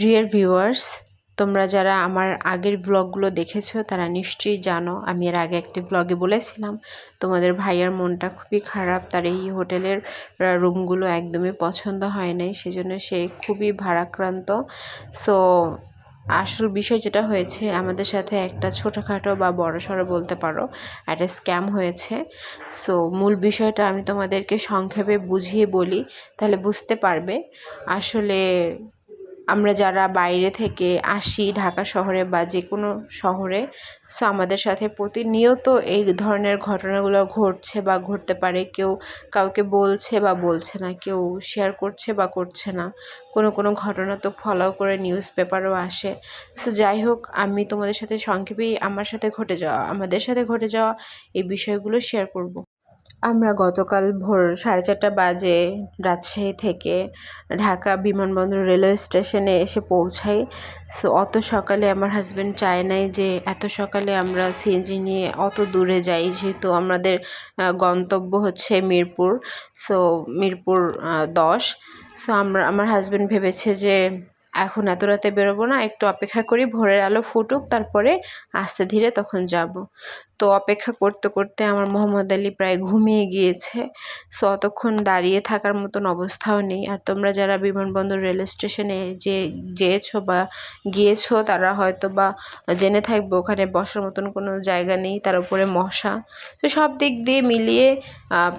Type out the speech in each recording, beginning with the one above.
Dear viewers তোমরা যারা আমার আগের ব্লগগুলো দেখেছ, তারা নিশ্চয়ই জানো, আমি এর আগে একটি ব্লগে বলেছিলাম। তোমাদের ভাইয়ার মনটা খুবই খারাপ, তার এই হোটেলের রুমগুলো একদমই পছন্দ হয় নাই, সেজন্য সে খুবই ভারাক্রান্ত। সো আসল বিষয় যেটা হয়েছে, আমাদের সাথে একটা ছোটোখাটো বা বড় সড়ো বলতে পারো, একটা স্ক্যাম হয়েছে। সো মূল বিষয়টা আমি তোমাদেরকে সংক্ষেপে বুঝিয়ে বলি, তাহলে বুঝতে পারবে। আসলে আমরা যারা বাইরে থেকে আসি ঢাকা শহরে বা যে কোনো শহরে সো আমাদের সাথে প্রতিনিয়ত এই ধরনের ঘটনাগুলো ঘটছে বা ঘটতে পারে। কেউ কাউকে বলছে বা বলছে না, কেউ শেয়ার করছে বা করছে না। কোনো কোনো ঘটনা তো ফলো করে নিউজ পেপারও আসে। সো যাই হোক, আমি তোমাদের সাথে সংক্ষেপেই আমার সাথে ঘটে যাওয়া, আমাদের সাথে ঘটে যাওয়া এই বিষয়গুলো শেয়ার করব। আমরা গতকাল ভোর সাড়ে চারটা বাজে রাজশাহী থেকে ঢাকা বিমানবন্দর রেলওয়ে স্টেশনে এসে পৌঁছাই। সো, অত সকালে আমার হাজব্যান্ড চায় নাই যে, এত সকালে আমরা সিএনজি নিয়ে অত দূরে যাই, যেহেতু আমাদের গন্তব্য হচ্ছে মিরপুর। সো, মিরপুর দশ। সো, আমরা, আমার হাজব্যান্ড ভেবেছে যে এখন এত রাতে বেরোবো না, একটু অপেক্ষা করি, ভোরের আলো ফুটুক, তারপরে আস্তে ধীরে তখন যাব। তো অপেক্ষা করতে করতে আমার মোহাম্মদ আলী প্রায় ঘুমিয়ে গিয়েছে। সো অতক্ষণ দাঁড়িয়ে থাকার মতন অবস্থাও নেই। আর তোমরা যারা বিমানবন্দর রেল স্টেশনে যে, যেয়েছো বা গিয়েছো, তারা হয়তো বা জেনে থাকবে, ওখানে বসার মতন কোনো জায়গা নেই, তার উপরে মশা। তো সব দিক দিয়ে মিলিয়ে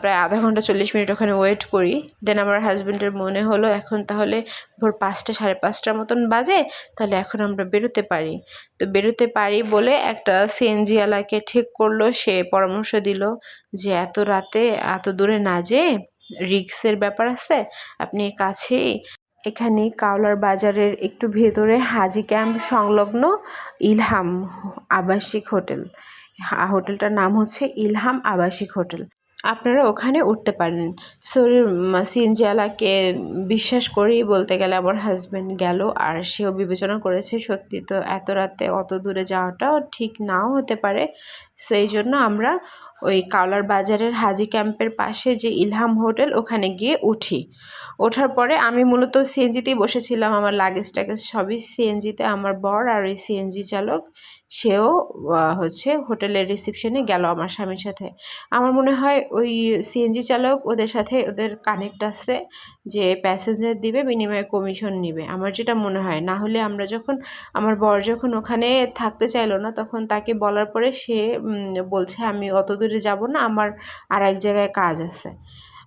প্রায় আধা ঘণ্টা চল্লিশ মিনিট ওখানে ওয়েট করি। দেন আমার হাজব্যান্ডের মনে হলো, এখন তাহলে ভোর পাঁচটা, সাড়ে পাঁচটার মতন বাজে, তাহলে এখন আমরা বেরোতে পারি। তো বেরোতে পারি বলে একটা সিএনজিওয়ালাকে ঠিক করল, সে পরামর্শ দিল যে এত রাতে এত দূরে না যেয়ে রিক্সের ব্যাপার আছে, আপনি কাছেই এখানে কাওলার বাজারের একটু ভেতরে হাজি ক্যাম্প সংলগ্ন ইলহাম আবাসিক হোটেল। হোটেলটার নাম হচ্ছে ইলহাম আবাসিক হোটেল। আপনারা ওখানে উঠতে পারেন। শরীর সিনজিয়ালাকে বিশ্বাস করেই বলতে গেলে আমার হাজব্যান্ড গেল আর সেও বিবেচনা করেছে সত্যি তো এত রাতে অত দূরে যাওয়াটাও ঠিক নাও হতে পারে। সেই জন্য আমরা ওই কাওলার বাজারের হাজি ক্যাম্পের পাশে যে ইলহাম হোটেল, ওখানে গিয়ে উঠি। ওঠার পরে আমি মূলত সিএনজিতেই বসেছিলাম, আমার লাগেজ টাগেজ সবই সিএনজিতে। আমার বর আর ওই সিএনজি চালক, সেও হচ্ছে হোটেলের রিসিপশনে গেল আমার স্বামীর সাথে। আমার মনে হয় ওই সিএনজি চালক ওদের সাথে ওদের কানেক্ট আছে যে প্যাসেঞ্জার দিবে, বিনিময়ে কমিশন নিবে। আমার যেটা মনে হয়, না হলে আমরা যখন, আমার বর যখন ওখানে থাকতে চাইলো না, তখন তাকে বলার পরে সে বলছে, আমি অত দূরে যাব না, আমার আর এক জায়গায় কাজ আছে।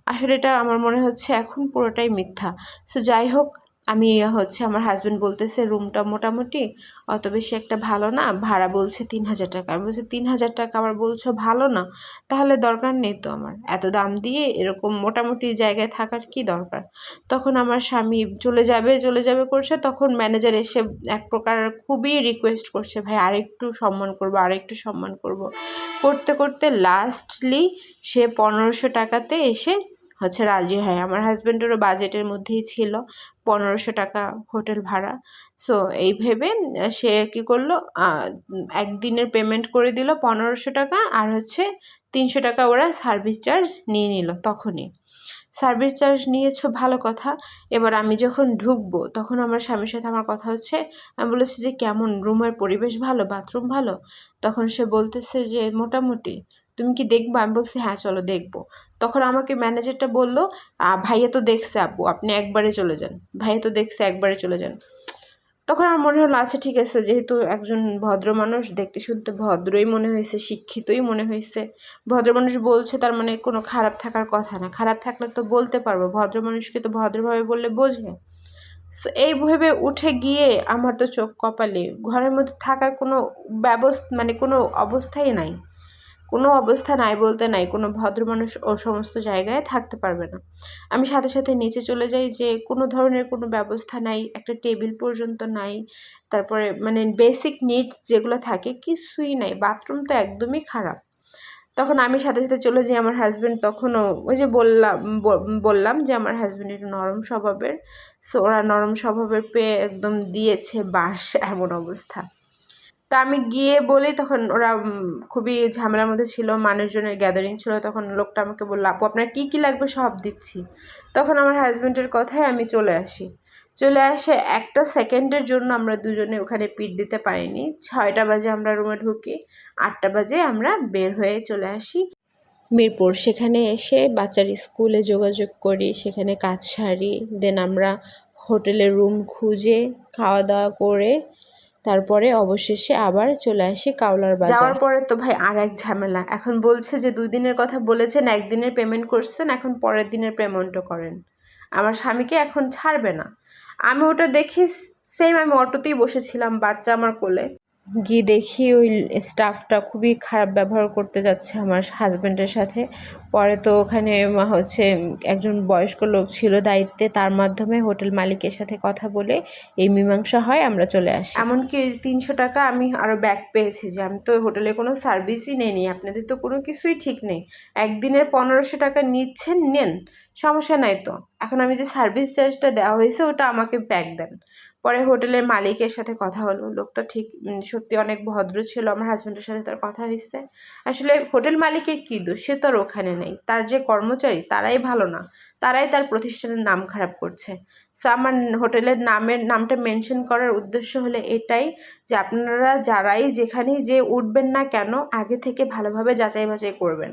আসলে এটা আমার মনে হচ্ছে এখন পুরোটাই মিথ্যা। সো যাই হোক আমি হচ্ছে আমার হাজব্যান্ড বলতেছে রুমটা মোটামুটি অত বেশি একটা ভালো না, ভাড়া বলছে তিন হাজার টাকা। আমি বলছি, তিন হাজার টাকা আবার বলছো ভালো না, তাহলে দরকার নেই তো আমার। এত দাম দিয়ে এরকম মোটামুটি জায়গায় থাকার কি দরকার? তখন আমার স্বামী চলে যাবে চলে যাবে করছে, তখন ম্যানেজার এসে এক প্রকার খুবই রিকোয়েস্ট করছে, ভাই, আরেকটু সম্মান করব, আরেকটু সম্মান করব। করতে করতে লাস্টলি সে পনেরোশো টাকাতে এসে হচ্ছে রাজি হয়। আমার হাজব্যান্ডেরও বাজেটের মধ্যেই ছিল পনেরোশো টাকা হোটেল ভাড়া। সো এই ভেবে সে কী করল একদিনের পেমেন্ট করে দিল পনেরোশো টাকা আর হচ্ছে তিনশো টাকা ওরা সার্ভিস চার্জ নিয়ে নিল তখনই। সার্ভিস চার্জ নিয়েছো ভালো কথা। এবার আমি যখন ঢুকবো তখন আমার স্বামীর সাথে আমার কথা হচ্ছে। আমি বলেছি যে, কেমন? রুমের পরিবেশ ভালো? বাথরুম ভালো? তখন সে বলতেছে যে, মোটামুটি। তুমি কি দেখব? আমি বলছি হ্যাঁ চলো দেখব। তখন আমাকে ম্যানেজারটা বলল ভাইয়া তো দেখছে আপু আপনি একবারে চলে যান। ভাইয়া তো দেখছে, একবারে চলে যান। তখন আমার মনে হলো আচ্ছা ঠিক আছে, যেহেতু একজন ভদ্র মানুষ, দেখতে শুনতে ভদ্রই মনে হয়েছে, শিক্ষিতই মনে হয়েছে। ভদ্র মানুষ বলছে, তার মানে কোনো খারাপ থাকার কথা না। খারাপ থাকলে তো বলতে পারব, ভদ্র মানুষকে তো ভদ্রভাবে বললে বোঝে। সো এই ভেবে উঠে গিয়ে আমার তো চোখ কপালে, ঘরের মধ্যে থাকার কোনো ব্যবস্থা মানে কোনো অবস্থাই নাই। কোনো অবস্থা নাই বলতে নাই, কোনো ভদ্র মানুষ ও সমস্ত জায়গায় থাকতে পারবে না। আমি সাথে সাথে নিচে চলে যাই যে কোনো ধরনের কোনো ব্যবস্থা নাই, একটা টেবিল পর্যন্ত নাই, তারপরে মানে বেসিক নিডস যেগুলো থাকে কিছুই নাই বাথরুম তো একদমই খারাপ। তখন আমি সাথে সাথে চলে যাই আমার হাজব্যান্ড তখনও ওই যে বললাম বললাম যে আমার হাজব্যান্ড একটু নরম স্বভাবের সো ওরা নরম স্বভাবের পেয়ে একদম দিয়েছে বাস এমন অবস্থা। তা আমি গিয়ে বলি, তখন ওরা খুবই ঝামেলার মধ্যে ছিল, মানুষজনের গ্যাদারিং ছিল, তখন লোকটা আমাকে বলল, আপু, আপনার কী কী লাগবে সব দিচ্ছি। তখন আমার হাজব্যান্ডের কথায় আমি চলে আসি। চলে আসে, একটা সেকেন্ডের জন্য আমরা দুজনে ওখানে পিট দিতে পারিনি। ছয়টা বাজে আমরা রুমে ঢুকি, আটটা বাজে আমরা বের হয়ে চলে আসি। মিরপুর, সেখানে এসে বাচ্চার স্কুলে যোগাযোগ করি, সেখানে কাজ সারি দেন আমরা হোটেলের রুম খুঁজে খাওয়া দাওয়া করে তারপরে অবশেষে আবার চলে আসি কাউলার বাজার। যাওয়ার পরে তো ভাই আর এক ঝামেলা। এখন বলছে যে দুই দিনের কথা বলেছেন একদিনের পেমেন্ট করছেন, এখন পরের দিনের পেমেন্টও করেন। আমার স্বামীকে এখন ছাড়বে না। আমি ওটা দেখি সেম আমি অটোতেই বসেছিলাম বাচ্চা আমার কোলে। গিয়ে দেখি ওই স্টাফটা খুবই খারাপ ব্যবহার করতে যাচ্ছে আমার হাজব্যান্ডের সাথে। পরে তো ওখানে হচ্ছে একজন বয়স্ক লোক ছিল দায়িত্বে, তার মাধ্যমে হোটেল মালিকের সাথে কথা বলে এই মীমাংসা হয়, আমরা চলে আসি। এমনকি ওই তিনশো টাকা আমি আরও ব্যাক পেয়েছি যে আমি তো হোটেলে কোনো সার্ভিসই নেইনি, আপনাদের তো কোনো কিছুই ঠিক নেই। একদিনের পনেরোশো টাকা নিচ্ছেন, নেন, সমস্যা নাই তো। এখন আমি যে সার্ভিস চার্জটা দেওয়া হয়েছে, ওটা আমাকে ব্যাক দেন। পরে হোটেলের মালিকের সাথে কথা হলো। লোকটা ঠিক সত্যি অনেক ভদ্র ছিল। আমার হাজব্যান্ডের সাথে তার কথা হয়েছে। আসলে হোটেল মালিকের কী দোষ? সে তো আর ওখানে নেই। তার যে কর্মচারী, তারাই ভালো না। তারাই তার প্রতিষ্ঠানের নাম খারাপ করছে। সো আমার হোটেলের নামের, নামটা মেনশন করার উদ্দেশ্য হলে এটাই যে আপনারা যারাই যেখানেই যে উঠবেন না কেন, আগে থেকে ভালোভাবে যাচাই বাছাই করবেন।